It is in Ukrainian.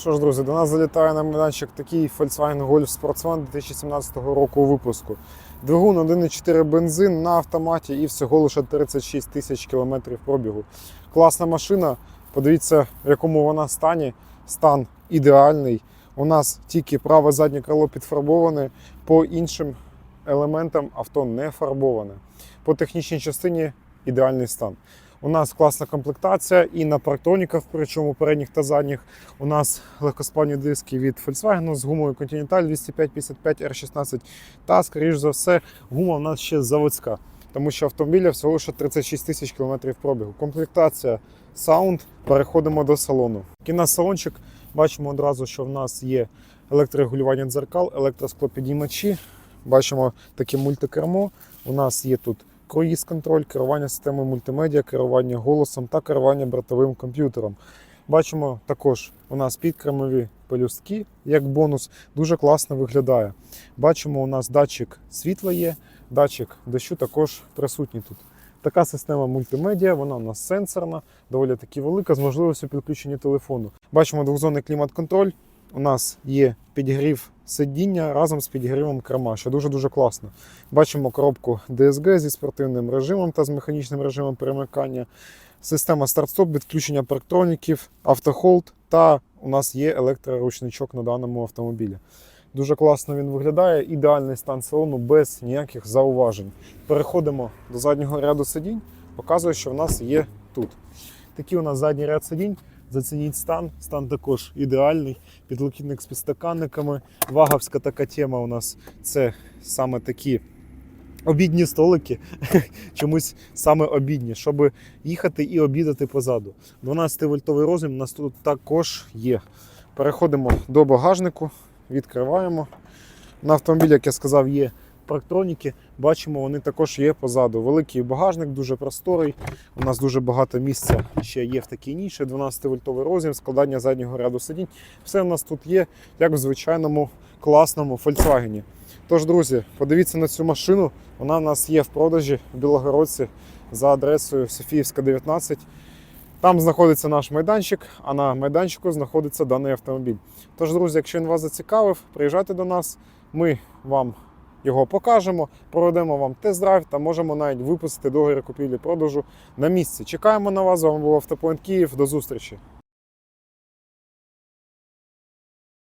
Що ж, друзі, до нас залітає на майданчик такий Volkswagen Golf Sportsman 2017 року випуску. Двигун 1,4 бензин на автоматі і всього лише 36 тисяч кілометрів пробігу. Класна машина. Подивіться, в якому вона стані. Стан ідеальний. У нас тільки праве заднє крило підфарбоване, по іншим елементам авто не фарбоване. По технічній частині ідеальний стан. У нас класна комплектація і на парктроніках, причому передніх та задніх. У нас легкоспальні диски від Volkswagen з гумою Continental 205-55 R16. Та, скоріш за все, гума в нас ще заводська, тому що автомобіля всього лише 36 тисяч кілометрів пробігу. Комплектація Sound. Переходимо до салону. Кіносалончик. Бачимо одразу, що в нас є електрорегулювання дзеркал, електросклопідіймачі. Бачимо таке мультикермо. У нас є тут круїз контроль, керування системою мультимедіа, керування голосом та керування бортовим комп'ютером. Бачимо також у нас підкремові пелюстки, як бонус, дуже класно виглядає. Бачимо, у нас датчик світла є, датчик дощу також присутній тут. Така система мультимедіа, вона у нас сенсорна, доволі таки велика, з можливістю підключення телефону. Бачимо двохзонний клімат-контроль. У нас є підігрів сидіння разом з підігрівом керма, що дуже-дуже класно. Бачимо коробку DSG зі спортивним режимом та з механічним режимом перемикання. Система старт-стоп, відключення парктроніків, автохолд та у нас є електроручничок на даному автомобілі. Дуже класно він виглядає, ідеальний стан салону без ніяких зауважень. Переходимо до заднього ряду сидінь. Показую, що в нас є тут. Такий у нас задній ряд сидінь. Зацініть стан. Стан також ідеальний. Підлокітник з підстаканниками. Ваговська така тема у нас це саме такі обідні столики. Чомусь саме обідні, щоб їхати і обідати позаду. 12-вольтовий розмір у нас тут також є. Переходимо до багажнику, відкриваємо. На автомобілі, як я сказав, є парктроніки. Бачимо, вони також є позаду. Великий багажник, дуже просторий. У нас дуже багато місця ще є в такій ніші. 12-вольтовий розмір, складання заднього ряду сидінь. Все у нас тут є, як в звичайному класному Volkswagen. Тож, друзі, подивіться на цю машину. Вона в нас є в продажі в Білогородці за адресою Софіївська, 19. Там знаходиться наш майданчик, а на майданчику знаходиться даний автомобіль. Тож, друзі, якщо він вас зацікавив, приїжджайте до нас. Ми вам його покажемо, проведемо вам тест-драйв та можемо навіть випустити договір купівлі-продажу на місці. Чекаємо на вас. З вами був Автопоінт Київ. До зустрічі!